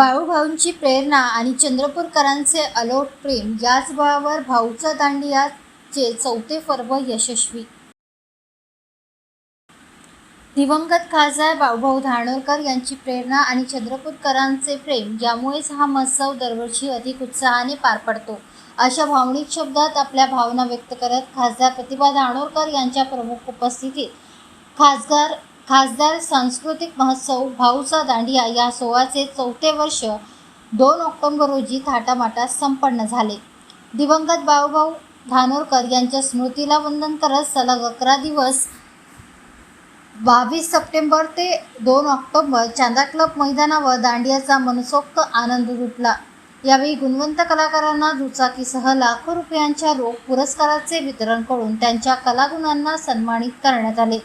भाऊंची प्रेरणा आणि चंद्रपूरकरांचे अलोट प्रेम याच बळावर भाऊचा दांडियाचे चौथे पर्व यशस्वी. दिवंगत खासदार बाळूभाऊ धानोरकर यांची प्रेरणा आणि चंद्रपूरकरांचे प्रेम यामुळेच हा महोत्सव दरवर्षी अधिक उत्साहाने पार पडतो. अशा भावनिक शब्दात आपल्या भावना व्यक्त करत खासदार प्रतिभा धानोरकर यांच्या प्रमुख उपस्थितीत खासदार खासदार सांस्कृतिक महोत्सव भाऊचा दांडिया या सोहळ्याचे चौथे वर्ष दोन ऑक्टोंबर रोजी थाटामाटात संपन्न झाले. दिवंगत बाळूभाऊ धानोरकर यांच्या स्मृतीला वंदन करत सलग अकरा दिवस बावीस सप्टेंबर ते दोन ऑक्टोबर चांदा क्लब मैदानावर दांडियाचा मनसोक्त आनंद लुटला. यावेळी गुणवंत कलाकारांना दुचाकीसह लाखो रुपयांच्या रोख पुरस्काराचे वितरण करून त्यांच्या कलागुणांना सन्मानित करण्यात आले.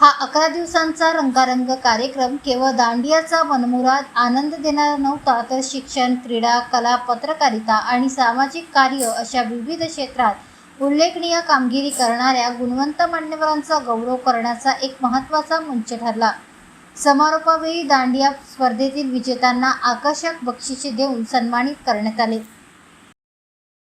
हा अकरा दिवसांचा रंगारंग कार्यक्रम केवळ दांडियाचा मनमुराद आनंद देणारा नव्हता तर शिक्षण क्रीडा कला पत्रकारिता आणि सामाजिक कार्य अशा विविध क्षेत्रात उल्लेखनीय कामगिरी करणाऱ्या गुणवंत मान्यवरांचा गौरव करण्याचा एक महत्त्वाचा मंच ठरला. समारोपावेळी दांडिया स्पर्धेतील विजेत्यांना आकर्षक बक्षिसे देऊन सन्मानित करण्यात आले.